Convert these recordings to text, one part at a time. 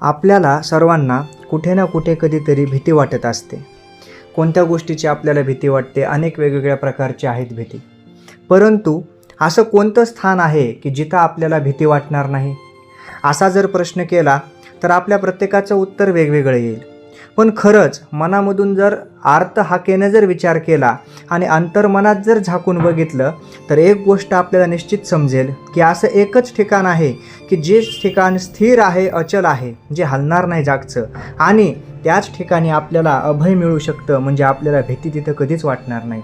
आपल्याला सर्वांना कुठे ना कुठे कधीतरी भीती वाटत असते. कोणत्या गोष्टीची आपल्याला भीती वाटते? अनेक वेगवेगळ्या प्रकारची आहेत भीती. परंतु असं कोणतं स्थान आहे की जिथं आपल्याला भीती वाटणार नाही? असा जर प्रश्न केला तर आपल्या प्रत्येकाचं उत्तर वेगवेगळं येईल. पण खरंच मनामधून जर आर्त हाकेनं जर विचार केला आणि अंतर्मनात जर झाकून बघितलं तर एक गोष्ट आपल्याला निश्चित समजेल की असं एकच ठिकाण आहे की जे ठिकाण स्थिर आहे अचल आहे जे हलणार नाही जागचं. आणि त्याच ठिकाणी आपल्याला अभय मिळू शकतं म्हणजे आपल्याला भीती तिथं कधीच वाटणार नाही.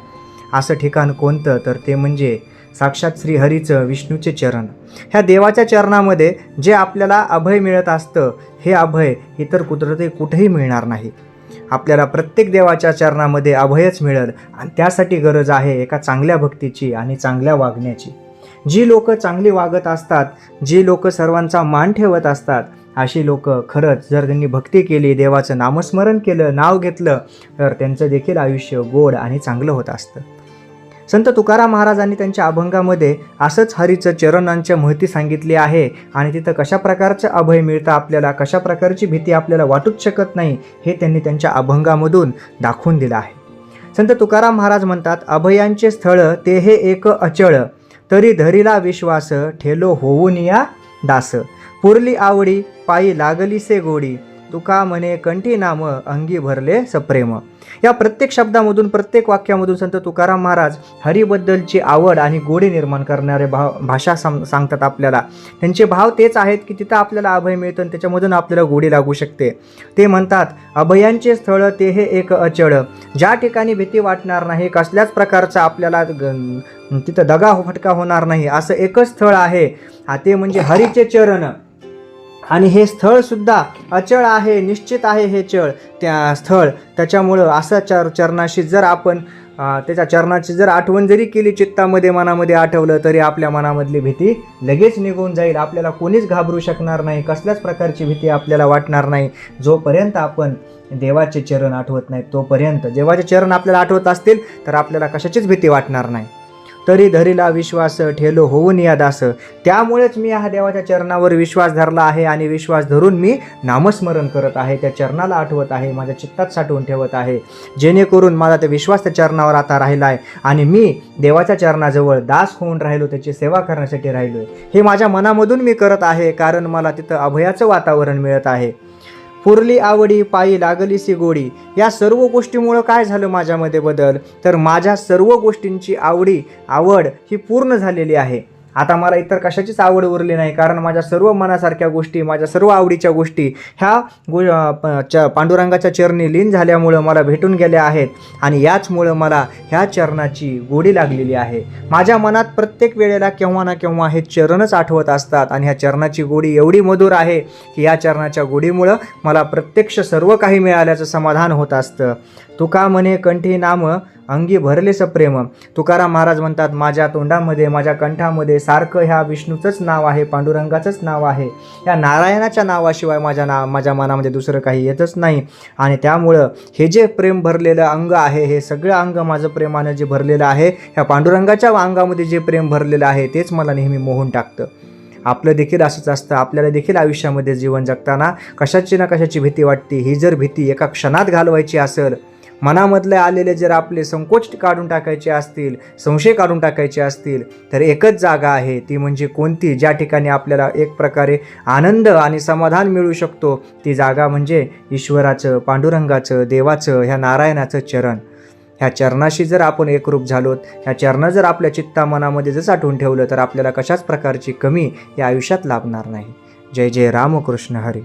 असं ठिकाण कोणतं? तर ते म्हणजे साक्षात श्रीहरीचं विष्णूचे चरण. ह्या देवाच्या चरणामध्ये जे आपल्याला अभय मिळत असतं हे अभय इतर कुठं कुठेही मिळणार नाही. आपल्याला प्रत्येक देवाच्या चरणामध्ये अभयच मिळेल आणि त्यासाठी गरज आहे एका चांगल्या भक्तीची आणि चांगल्या वागण्याची. जी लोक चांगली वागत असतात जी लोक सर्वांचा मान ठेवत असतात अशी लोक खरंच जर त्यांनी भक्ती केली देवाचं नामस्मरण केलं नाव घेतलं तर त्यांचं देखील आयुष्य गोड आणि चांगलं होत असतं. संत तुकाराम महाराजांनी त्यांच्या अभंगामध्ये असंच हरीचं चरणांच्या महती सांगितली आहे. आणि तिथं कशा प्रकारचं अभय मिळतं आपल्याला कशा प्रकारची भीती आपल्याला वाटूच शकत नाही हे त्यांनी त्यांच्या अभंगामधून दाखवून दिलं आहे. संत तुकाराम महाराज म्हणतात अभयांचे स्थळ ते हे एक अचळ. तरी धरीला विश्वास ठेलो होऊन या दास. पुरली आवडी पायी लागली से गोडी. तुका म्हणे कंठी नाम अंगी भरले सप्रेम. या प्रत्येक शब्दामधून प्रत्येक वाक्यामधून संत तुकाराम महाराज हरीबद्दलची आवड आणि गोडी निर्माण करणारे भाव भाषा सांग सांगतात आपल्याला. त्यांचे भाव तेच आहेत की तिथं आपल्याला अभय मिळतं आणि त्याच्यामधून आपल्याला गोडी लागू शकते. ते म्हणतात अभयांचे स्थळ ते हे एक अचळ. ज्या ठिकाणी भीती वाटणार नाही कसल्याच प्रकारचा आपल्याला ग- तिथं दगा फटका होणार नाही. असं एकच स्थळ आहे. ते म्हणजे हरीचे चरण. आणि हे स्थळसुद्धा अचळ आहे निश्चित आहे हे चळ. त्या स्थळ त्याच्यामुळं असं चर चरणाशी जर आपण त्याच्या चरणाची जर आठवण जरी केली चित्तामध्ये मनामध्ये आठवलं तरी आपल्या मनामधली भीती लगेच निघून जाईल. आपल्याला कोणीच घाबरू शकणार नाही कसल्याच प्रकारची भीती आपल्याला वाटणार नाही. जोपर्यंत आपण देवाचे चरण आठवत नाही तोपर्यंत देवाचे चरण आपल्याला आठवत असतील तर आपल्याला कशाचीच भीती वाटणार नाही. तरी धरीला विश्वास ठेलो होऊन या दास. त्यामुळेच मी ह्या देवाच्या चरणावर विश्वास धरला आहे आणि विश्वास धरून मी नामस्मरण करत आहे. त्या चरणाला आठवत आहे माझ्या चित्तात साठवून ठेवत आहे. जेणेकरून माझा ते विश्वास त्या चरणावर आता राहिला आहे आणि मी देवाच्या चरणाजवळ दास होऊन राहिलो त्याची सेवा करण्यासाठी राहिलो आहे हे माझ्या मनामधून मी करत आहे कारण मला तिथं अभयाचं वातावरण मिळत आहे. पुरली आवडी पायी लागलीसी गोडी या सर्व गोष्टीमुळं काय झालं माझ्यामध्ये बदल? तर माझ्या सर्व गोष्टींची आवडी आवड ही पूर्ण झालेली आहे. आता मला इतर कशाचीच आवड उरली नाही. कारण माझ्या सर्व मनासारख्या गोष्टी माझ्या सर्व आवडीच्या गोष्टी ह्या गो प- च पांडुरंगाच्या चरणी लीन झाल्यामुळं मला भेटून गेल्या आहेत. आणि याचमुळं मला ह्या चरणाची गोडी लागलेली आहे. माझ्या मनात प्रत्येक वेळेला केव्हा ना केव्हा हे चरणच आठवत असतात. आणि ह्या चरणाची गोडी एवढी मधुर आहे की या चरणाच्या गोडीमुळं मला प्रत्यक्ष सर्व काही मिळाल्याचं समाधान होत असतं. तुका म्हणे कंठी नाम अंगी भरले सप्रेम तुकाराम महाराज म्हणतात माझ्या तोंडामध्ये माझ्या कंठामध्ये सारखं ह्या विष्णूचंच नाव आहे पांडुरंगाचंच नाव आहे. या नारायणाच्या नावाशिवाय माझ्या ना माझ्या मनामध्ये दुसरं काही येतच नाही. आणि त्यामुळं हे जे प्रेम भरलेलं अंग आहे हे सगळं अंग माझं प्रेमानं जे भरलेलं आहे ह्या पांडुरंगाच्या अंगामध्ये जे प्रेम भरलेलं आहे तेच मला नेहमी मोहून टाकतं. आपलं देखील असंच असतं. आपल्याला देखील आयुष्यामध्ये जीवन जगताना कशाची ना कशाची भीती वाटते. ही जर भीती एका क्षणात घालवायची असेल मनामधले आलेले जर आपले संकोच काढून टाकायचे असतील संशय काढून टाकायचे असतील तर एकच जागा आहे ती म्हणजे कोणती? ज्या ठिकाणी आपल्याला एक प्रकारे आनंद आणि समाधान मिळू शकतो ती जागा म्हणजे ईश्वराचं पांडुरंगाचं देवाचं ह्या नारायणाचं चरण. ह्या चरणाशी जर आपण एकरूप झालोत ह्या चरणं जर आपल्या चित्ता मनामध्ये जर साठवून ठेवलं तर आपल्याला कशाच प्रकारची कमी या आयुष्यात लाभणार नाही. जय जय रामकृष्ण हरी.